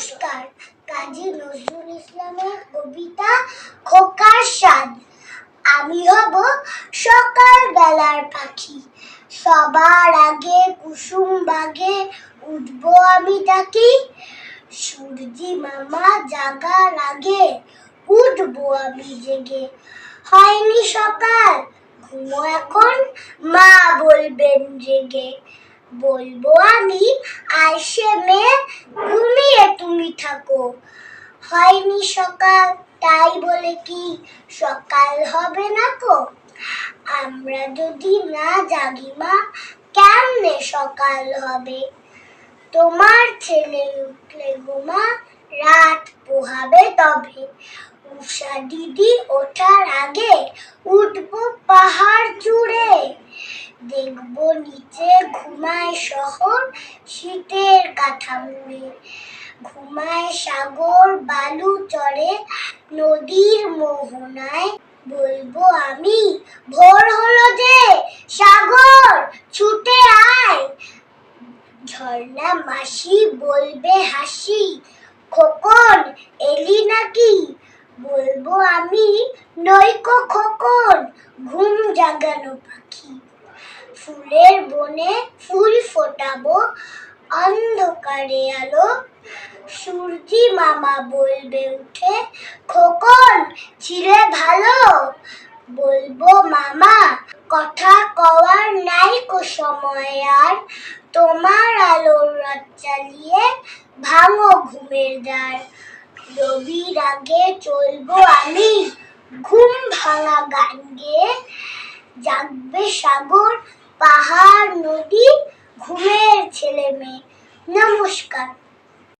নমস্কার। কাজী নজরুল ইসলামের কবিতা খোকার স্বাদ। আমি হব সকাল বেলার পাখি। সবার আগে কুসুম বাগে উঠবো আমি ডাকি সূর্যি মামা জাগার আগে উঠবো আমি জেগে। হয়নি সকাল, ঘুমো এখন, মা বলবেন জেগে। বলব আমি আইসে মেয়ে ঘুমিয়ে থাকো। হয়নি সকাল, তাই বলে কি সকাল হবে না কো আমরা যদি না জাগি মা, কেমনে সকাল হবে? তোমার ছেলে উঠলে গোমা রাত পোহাবে তবে। উষা দিদি ওঠার আগে উঠবো পাহাড় চূড়ে দেখব নিচে ঘুমায় শহর, শীতের কাঠা মুড়ে ঘুমায় সাগর, বালু চড়ে নদীর মোহনায়। বলব আমি, ভোর হলো যে, সাগর, ছুটে আয়। ঝর্ণা মাসি বলবে হাসি, খোকন, এলি নাকি? বলব আমি, নৈকো খোকন, ঘুম জাগানো পাখি। ফুলের বনে ফুল ফোটাবো অন্ধকারে আলো, সূর্যি মামা বলবে উঠে, খোকন ছিলে ভালো, বলব মামা, কথা কওয়ার নাই কো সময় আর, তোমার আলোর রাত চালিয়ে ভাঙো ঘুমের দ্বার, রবির আগে চলবো আমি, ঘুম ভাঙা গান গেয়ে জাগবে সাগর, পাহাড়, নদী ঘুমের ছেলে মেয়ে। নমস্কার।